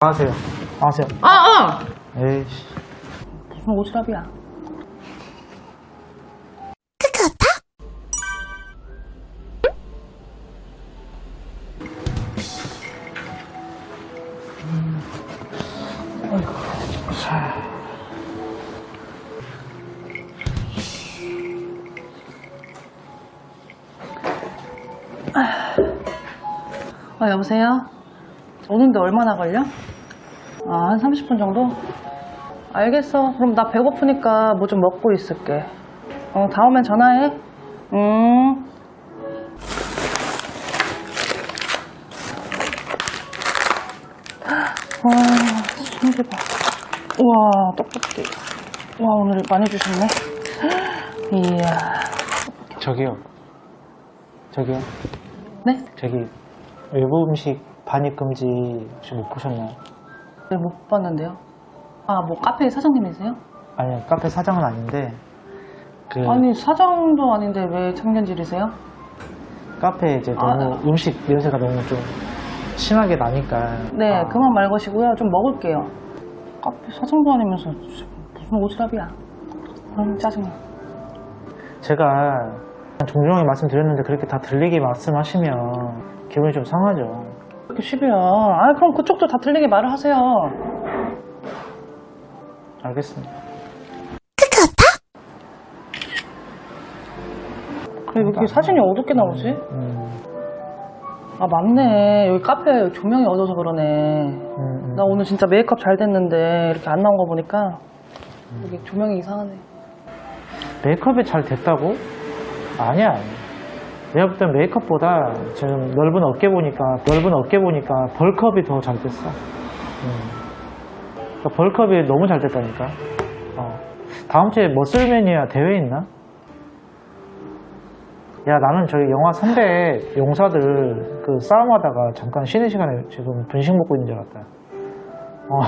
나가세요. 나가세요. 아, 아! 에이씨. 무슨 오지랖이야. 아, 여보세요? 오는데 얼마나 걸려? 아, 한 30분 정도? 알겠어. 그럼 나 배고프니까 뭐 좀 먹고 있을게. 어, 다음엔 전화해. 음. 와, 손질 봐. 우와, 떡볶이. 와, 오늘 많이 주셨네. 이야. 저기요. 저기요. 네? 저기 외부 음식 반입 금지 혹시 못 보셨나요? 네, 못 봤는데요. 아, 뭐 카페 사장님이세요? 아니 카페 사장은 아닌데 그 아니, 사장도 아닌데 왜 청년질이세요? 카페 이제 아, 너무 음식 냄새가 너무 좀 심하게 나니까 네, 아, 그만 말 것이고요. 좀 먹을게요. 카페 사장도 아니면서 무슨 오지랖이야. 음, 짜증나. 제가 종종하게 말씀드렸는데 그렇게 다 들리게 말씀하시면 기분이 좀 상하죠. 이렇게 시비야. 아, 그럼 그쪽도 다 틀리게 말을 하세요. 알겠습니다. 그래, 왜 이렇게 사진이 어둡게 나오지? 음, 아, 맞네. 여기 카페 조명이 어두워서 그러네. 음, 음. 나 오늘 진짜 메이크업 잘 됐는데 이렇게 안 나온 거 보니까 여기 조명이 이상하네. 메이크업이 잘 됐다고? 아니야. 내가 볼땐 메이크업보다 지금 넓은 어깨 보니까 넓은 어깨 보니까 벌크업이 더 잘 됐어. 음. 그러니까 벌크업이 너무 잘 됐다니까. 어. 다음 주에 머슬매니아 대회 있나? 야 나는 저기 영화 선배 용사들 그 싸움하다가 잠깐 쉬는 시간에 지금 분식 먹고 있는 줄 알았다. 어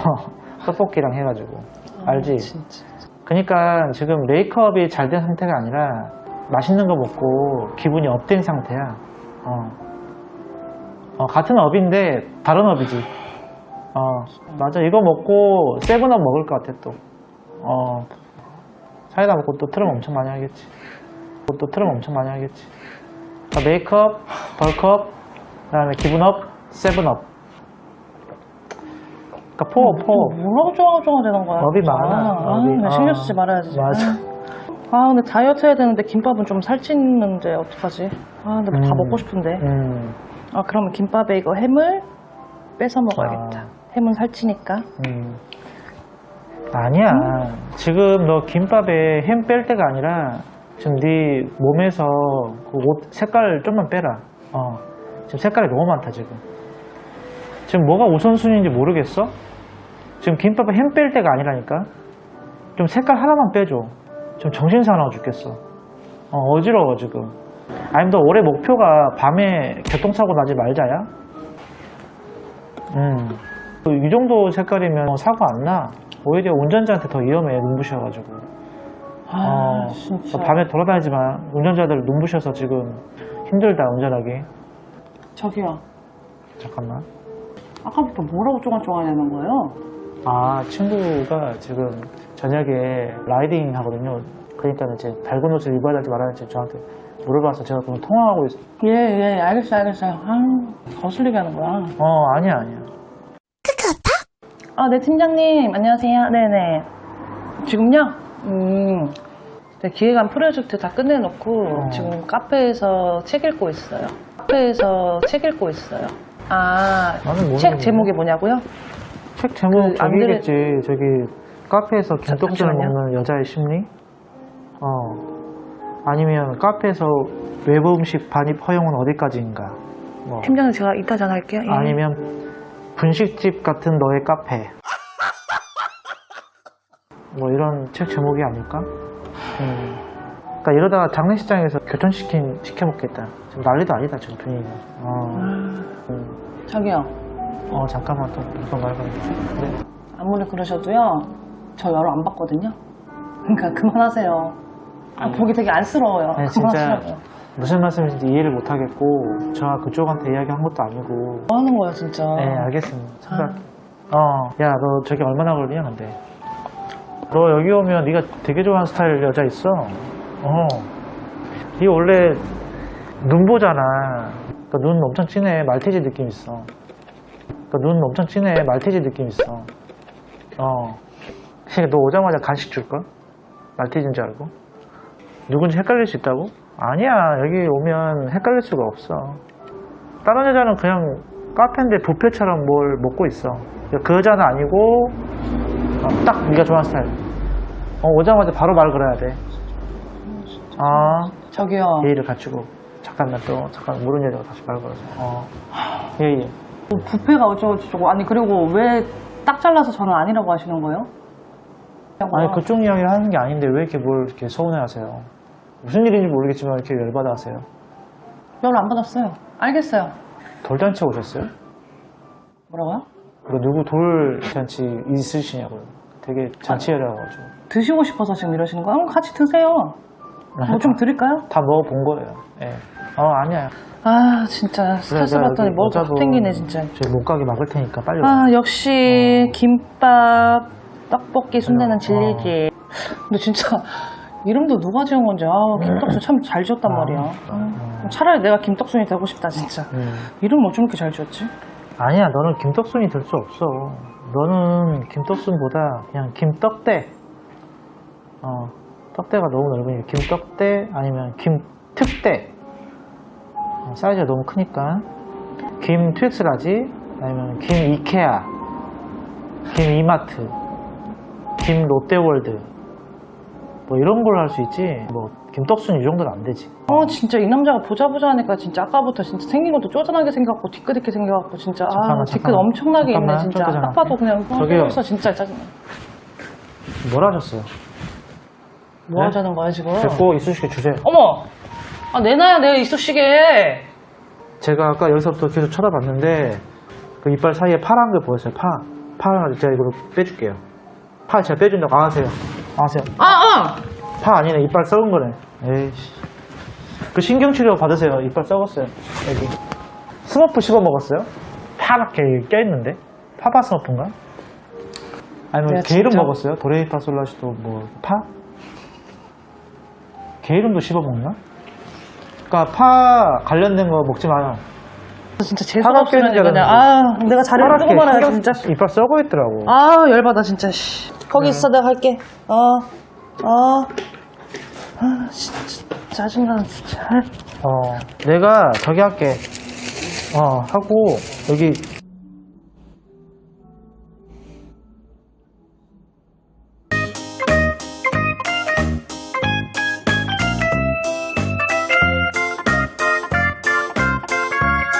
떡볶이랑 해가지고 알지? 아, 진짜. 그러니까 지금 메이크업이 잘 된 상태가 아니라 맛있는 거 먹고 기분이 업된 상태야. 어. 어, 같은 업인데 다른 업이지. 어, 맞아. 이거 먹고 세븐업 먹을 것 같아 또. 어, 사이다 먹고 또 트럼 엄청 많이 하겠지. 또 트럼 엄청 많이 하겠지. 그러니까 메이크업, 벌크업, 그 다음에 기분업, 세븐업. 그러니까 포, 포. 뭐라고 좋아하고 되는 거야? 업이. 많아. 아, 업이. 나 어. 신경 쓰지 말아야지. 맞아. 아, 근데 다이어트 해야 되는데 김밥은 좀 살찌는데 어떡하지? 아, 근데 다 음. 먹고 싶은데. 음, 아, 그러면 김밥에 이거 햄을 뺏어 먹어야겠다. 아. 햄은 살찌니까. 음. 아니야. 지금 너 김밥에 햄 뺄 때가 아니라 지금 네 몸에서 그 옷 색깔 좀만 빼라. 어. 지금 색깔이 너무 많다 지금. 지금 뭐가 우선순위인지 모르겠어? 지금 김밥에 햄 뺄 때가 아니라니까. 좀 색깔 하나만 빼줘. 지금 정신 사나워 죽겠어. 어, 어지러워 지금. 아니면 너 올해 목표가 밤에 교통사고 나지 말자야? 음. 이 정도 색깔이면 뭐 사고 안 나. 오히려 운전자한테 더 위험해, 눈부셔가지고. 아, 어, 진짜. 밤에 돌아다니지 마. 운전자들 눈부셔서 지금 힘들다, 운전하기. 저기요. 잠깐만. 아까부터 뭐라고 쪼간쪼간하는 거예요? 아, 친구가 지금 저녁에 라이딩 하거든요. 그러니까 이제 밝은 옷을 입어야 될지 말아야 될지 저한테 물어봐서 제가 그럼 통화하고 있어. 예, 예, 알겠어요, 알겠어요. 아, 거슬리게 하는 거야. 어, 아니야, 아니야. 아, 네, 팀장님. 안녕하세요. 네네. 지금요? 음. 네, 기획안 프로젝트 다 끝내놓고 어. 지금 카페에서 책 읽고 있어요. 카페에서 책 읽고 있어요. 아, 나는 모르겠네. 책 제목이 뭐냐고요? 책 제목 그 저기겠지. 저기 카페에서 김떡지를. 먹는 여자의 심리? 어. 아니면 카페에서 외부 음식 반입 허용은 어디까지인가? 뭐. 팀장님 제가 이따 전화할게요. 예. 아니면 분식집 같은 너의 카페. 뭐 이런 책 제목이 아닐까? 음. 그러니까 이러다가 장례식장에서 교촌시킨 시켜먹겠다. 지금 난리도 아니다 지금 분위기가. 어, 음. 저기요. 어 잠깐만 또 무슨 말 하는데. 네. 아무리 그러셔도요. 저 여러 안 받거든요. 그러니까 그만하세요. 아, 아니. 보기 되게 안쓰러워요. 아니, 진짜 그만하시라고요. 무슨 말씀인지 이해를 못 하겠고, 제가 그쪽한테 이야기한 것도 아니고. 뭐 하는 거야, 진짜. 네, 알겠습니다. 아. 생각. 어, 야, 너 저기 얼마나 걸리냐, 근데. 너 여기 오면 네가 되게 좋아하는 스타일 여자 있어. 어. 네 원래 눈 보잖아. 그눈 엄청 진해. 말티즈 느낌 있어. 그눈 엄청 진해. 말티즈 느낌 있어. 어. 그러니까 너 오자마자 간식 줄걸? 말티즈인 줄 알고? 누군지 헷갈릴 수 있다고? 아니야. 여기 오면 헷갈릴 수가 없어. 다른 여자는 그냥 카페인데 뷔페처럼 뭘 먹고 있어. 그 여자는 아니고 어, 딱 네가 좋아하는 스타일. 어, 오자마자 바로 말 걸어야 돼. 아, 저기요. 예의를 갖추고 잠깐만 또 잠깐 모르는 여자가 다시 말 걸어서. 어, 예의. 뭐 부페가 어쩌고저쩌고. 아니, 그리고 왜 딱 잘라서 저는 아니라고 하시는 거예요? 아니 그쪽 이야기를 하는 게 아닌데 왜 이렇게 뭘 이렇게 서운해하세요? 무슨 일인지 모르겠지만 이렇게 열받아 하세요. 연락 안 받았어요. 알겠어요. 돌잔치 오셨어요? 뭐라고요? 그 누구 돌 잔치 있으시냐고요? 되게 잔치여라가지고 드시고 싶어서 지금 이러시는 거예요? 그럼 같이 드세요. 뭐 좀 드릴까요? 다 먹어본 거예요. 예. 어 아니야. 아, 진짜 스트레스 내가 받더니 여기 뭐가 여자분 땡기네, 진짜. 저희 못 가게 막을 테니까 빨리 와. 아, 역시 김밥, 떡볶이, 순대는 어. 진리지. 근데 진짜 이름도 누가 지은 건지 아, 김떡순 참 잘 지었단 아, 말이야. 음. 아, 차라리 내가 김떡순이 되고 싶다, 진짜. 음. 이름 어쩜 이렇게 잘 지었지? 아니야, 너는 김떡순이 될 수 없어. 너는 김떡순보다 그냥 김떡대. 어, 떡대가 너무 넓으니까 김떡대 아니면 김특대. 어, 사이즈가 너무 크니까 김트윅스라지 아니면 김 이케아, 김 이마트, 김 롯데월드 뭐 이런 걸 할 수 있지. 뭐 김떡순 이 정도는 안 되지. 어, 진짜 이 남자가 보자 보자 하니까 진짜 아까부터 진짜 생긴 것도 쪼잔하게 생겼고 뒤끝있게 생겨갖고 진짜 아, 잠깐만, 뒤끝 잠깐만. 엄청나게 있네, 잠깐만, 진짜. 좀딱 봐도 그냥 저기요. 벌써 진짜 짜증나. 뭘 하셨어요? 뭐 네? 하자는 거야, 지금? 됐고 이쑤시개 주세요. 어머! 아, 내놔야 내가 이쑤시개. 제가 아까 여기서부터 계속 쳐다봤는데 그 이빨 사이에 파란 게 보였어요. 파. 파 제가 이걸로 빼줄게요. 파 제가 빼준다고 안 하세요. 안 하세요. 아, 아! 파 아니네. 이빨 썩은 거네. 에이씨. 그 신경치료 받으세요. 이빨 썩었어요. 여기. 스머프 씹어 먹었어요? 파랗게 껴있는데? 파파 스머프인가? 아니면 내가 게 이름 먹었어요? 도레이파 솔라시도 뭐 파? 게 이름도 씹어 먹나? 그러니까 파 관련된 거 먹지 마요. 진짜 재수 파랗게 없으면 그냥 아 내가 자리를 뜨고 말아야 진짜 이빨 썩어 있더라고. 아 열받아 진짜 씨. 거기 있어 내가 할게. 어어. 아 진짜 짜증나 진짜. 어, 내가 저기 할게. 어, 하고, 여기